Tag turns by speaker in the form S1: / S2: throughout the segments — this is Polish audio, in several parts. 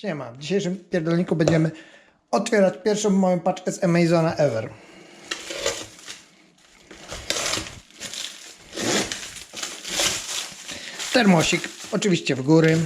S1: Siema. W dzisiejszym pierdolniku będziemy otwierać pierwszą moją paczkę z Amazona ever. Termosik, oczywiście w góry.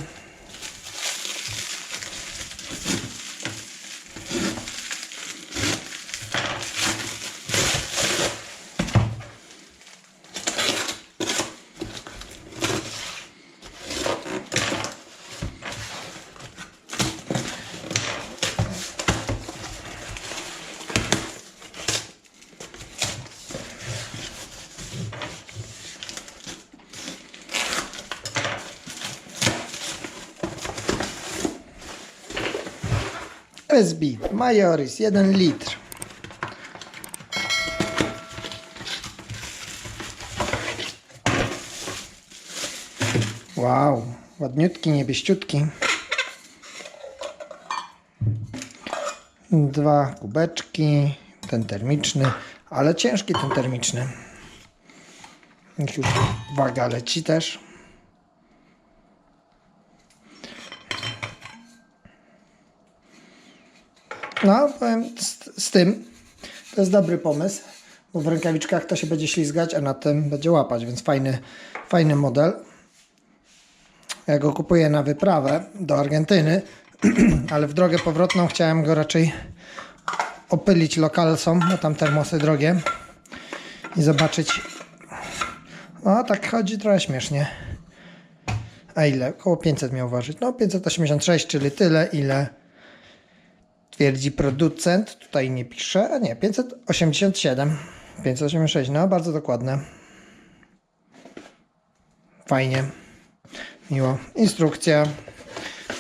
S1: SB Majoris 1 litr. Wow, ładniutki, niebieściutki. Dwa kubeczki, ten termiczny, ale ciężki ten termiczny. Już waga leci też. No, powiem z, z tym, to jest dobry pomysł, bo w rękawiczkach to się będzie ślizgać, a na tym będzie łapać, więc fajny, fajny model. Ja go kupuję na wyprawę do Argentyny, ale w drogę powrotną chciałem go raczej opylić lokalsom, bo tam termosy drogie i zobaczyć. No, tak chodzi trochę śmiesznie. A ile? Około 500 miał ważyć. No, 586, czyli tyle, ile twierdzi producent. Tutaj nie pisze, a nie, 587. 586, no bardzo dokładne. Fajnie. Miło. Instrukcja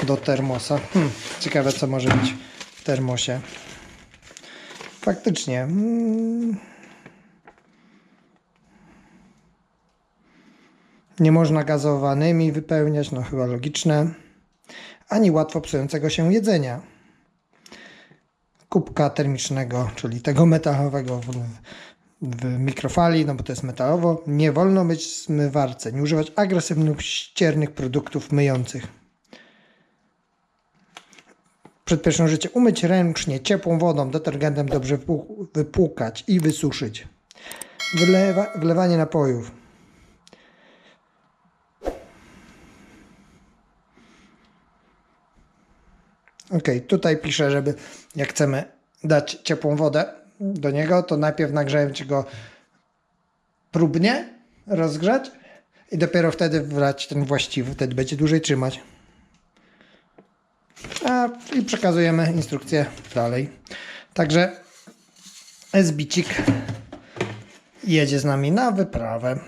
S1: do termosa. Hmm, ciekawe co może być w termosie. Faktycznie. Mm. Nie można gazowanymi wypełniać, no chyba logiczne. Ani łatwo psującego się jedzenia kubka termicznego, czyli tego metalowego w, w mikrofali, no bo to jest metalowo. Nie wolno być w zmywarce, nie używać agresywnych ściernych produktów myjących. Przed pierwszym życiem umyć ręcznie ciepłą wodą, detergentem dobrze wypłuk- wypłukać i wysuszyć. Wlewa, wlewanie napojów. Ok, tutaj pisze, żeby jak chcemy dać ciepłą wodę do niego, to najpierw nagrzejemy go próbnie, rozgrzać i dopiero wtedy wlać ten właściwy, wtedy będzie dłużej trzymać. A, I przekazujemy instrukcję dalej. Także SBcik jedzie z nami na wyprawę.